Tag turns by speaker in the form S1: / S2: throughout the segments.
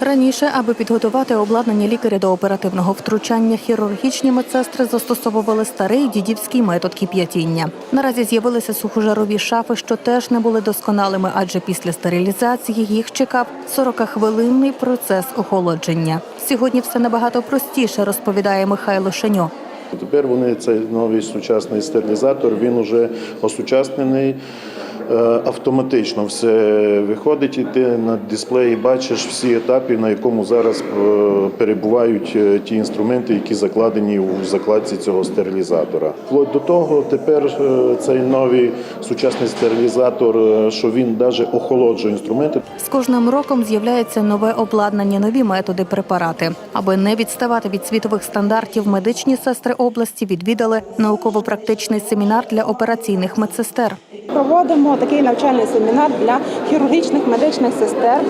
S1: Раніше, аби підготувати обладнання лікаря до оперативного втручання, хірургічні медсестри застосовували старий дідівський метод кип'ятіння. Наразі з'явилися сухожарові шафи, що теж не були досконалими, адже після стерилізації їх чекав 40-хвилинний процес охолодження. Сьогодні все набагато простіше, розповідає Михайло Шеньо.
S2: Тепер вони цей новий сучасний стерилізатор, він уже осучаснений. Е, Автоматично все виходить, і ти на дисплеї бачиш всі етапи, на якому зараз е, перебувають е, ті інструменти, які закладені у закладці цього стерилізатора. Вплоть до того, тепер цей новий сучасний стерилізатор, що він навіть охолоджує інструменти.
S1: З кожним роком з'являється нове обладнання, нові методи, препарати. Аби не відставати від світових стандартів, медичні сестри області відвідали науково-практичний семінар для операційних медсестер.
S3: Проводимо такий навчальний семінар для хірургічних медичних сестер,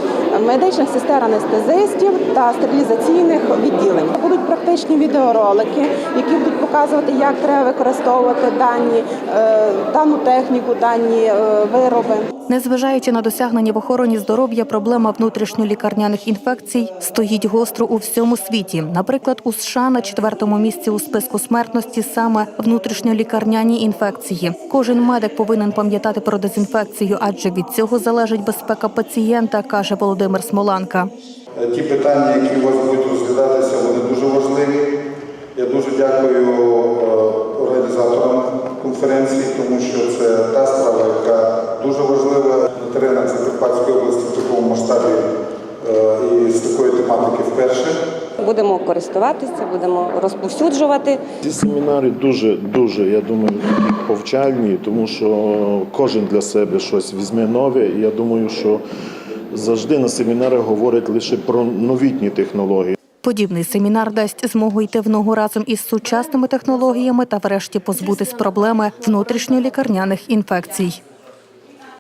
S3: медичних сестер анестезистів та стерилізаційних відділень. Будуть практичні відеоролики, які будуть показувати, як треба використовувати дані, е, дану техніку, дані е, вироби.
S1: Незважаючи на досягнення в охороні здоров'я, проблема внутрішньолікарняних інфекцій стоїть гостро у всьому світі. Наприклад, у США на четвертому місці у списку смертності саме внутрішньолікарняні інфекції. Кожен медик повинен пам'ятати про дезінфекцію, адже від цього залежить безпека пацієнта, каже Володимир Смоланка.
S4: Ті питання, які у вас будуть розглядатися, вони дуже важливі. Конференції, тому що це та справа, яка дуже важлива на теренах Закарпатської області в такому масштабі е, і з такої тематики вперше.
S5: Будемо користуватися, будемо розповсюджувати.
S2: Ці семінари дуже, дуже, я думаю, такі повчальні, тому що кожен для себе щось візьме нове. І я думаю, що завжди на семінарах говорять лише про новітні технології.
S1: Подібний семінар дасть змогу йти в ногу разом із сучасними технологіями та врешті позбутись проблеми внутрішньолікарняних інфекцій.